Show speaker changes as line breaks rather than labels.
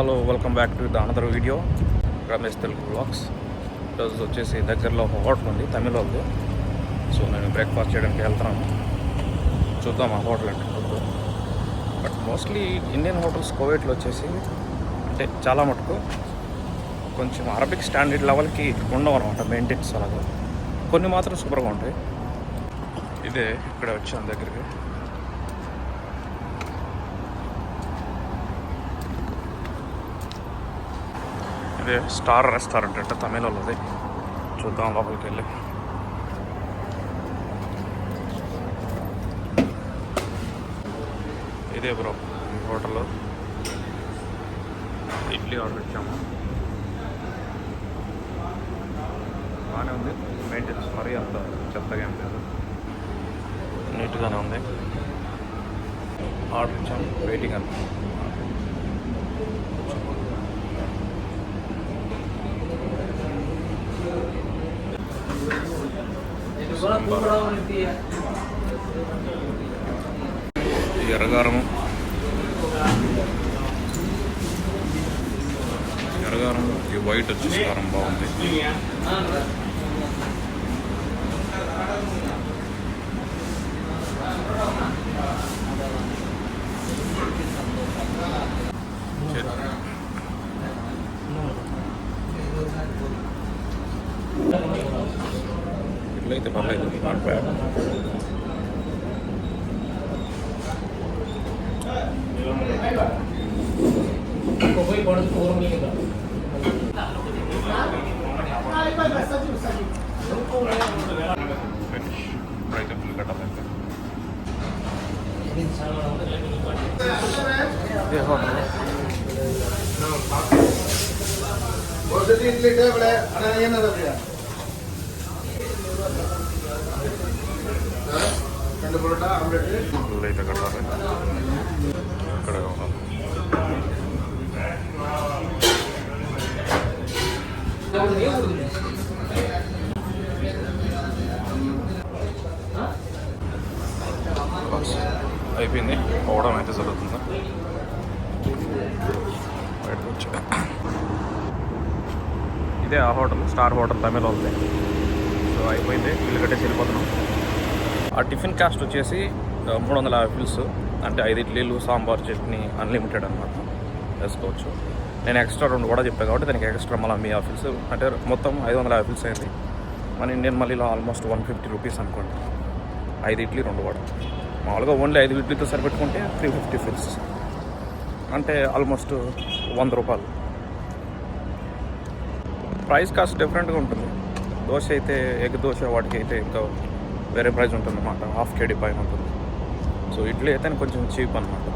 Hello welcome back to the another video Ramesh Telugu blogs ఈరోజు వచ్చేసి దగ్గరలో ఒక హోటల్ ఉంది తమిళ వాళ్ళు సో నేను బ్రేక్ఫాస్ట్ చేయడానికి వెళ్తున్నాను చూద్దాం ఆ హోటల్ అంటే బట్ మోస్ట్లీ ఇండియన్ హోటల్స్ కోవిడ్లో వచ్చేసి అంటే చాలా మటుకు కొంచెం అరబిక్ స్టాండర్డ్ లెవెల్కి ఉండవు అనమాట మెయింటెన్స్ అలాగా. కొన్ని మాత్రం సూపర్గా ఉంటాయి. ఇదే ఇక్కడ వచ్చాను దగ్గరికి. ఇది స్టార్ రెస్టారెంట్ అంటే తమిళలోది చూద్దాం లోపలికి వెళ్ళి. ఇదే బ్రో హోటల్. హోటల్లో ఇడ్లీ ఆర్డర్ ఇచ్చాము. బాగానే ఉంది. మెయింటెనెన్స్ మరీ అంత చెత్తగా ఏం లేదు. నీట్గానే ఉంది. ఆర్డర్ ఇచ్చాము. వెయిటింగ్ అంత. ఎర్రగారము ఎర్రగారం. ఈ వైట్ వచ్చేసి కారం బాగుంది. అయితే పర్లేదు నాట్ బ్యాడ్ ఫినిష్ ఇప్పుడైతే ఫుల్ కట్టాలి
ஒரு இட்லி டேபிள் ஆனால் என்ன தப்பியா
ఫుల్ అయితే కట్టాలి. ఇక్కడ అయిపోయింది. పోవడం అయితే జరుగుతుంది. బయటకు వచ్చా. ఇదే ఆ హోటల్ స్టార్ హోటల్ తమిళ ఉంది సో అయిపోయింది. వీళ్ళు కట్టేసి వెళ్ళిపోతున్నాం. ఆ టిఫిన్ కాస్ట్ వచ్చేసి మూడు వందల యాభై ఫిల్స్ అంటే ఐదు ఇడ్లీలు సాంబార్ చట్నీ అన్లిమిటెడ్ అనమాట వేసుకోవచ్చు. నేను ఎక్స్ట్రా రెండు కూడా చెప్పాను కాబట్టి దానికి ఎక్స్ట్రా మళ్ళీ మీ ఆఫీస్ అంటే మొత్తం ఐదు వందల యాభై అయింది. మన ఇండియన్ మళ్ళీలో ఆల్మోస్ట్ వన్ ఫిఫ్టీ రూపీస్ అనుకోండి. ఐదు ఇడ్లీ రెండు వడ. మామూలుగా ఓన్లీ ఐదు ఇడ్లీతో సరిపెట్టుకుంటే త్రీ ఫిఫ్టీ ఫిల్స్ అంటే ఆల్మోస్ట్ వంద రూపాయలు. ప్రైస్ కాస్ట్ డిఫరెంట్గా ఉంటుంది. దోశ అయితే ఎగ్ దోశ వాటికి అయితే ఇంకా వేరే ప్రైస్ ఉంటుంది అన్నమాట హాఫ్ కేడీ పైన ఉంటుంది. సో ఇడ్లీ అయితే కొంచెం చీప్ అనమాట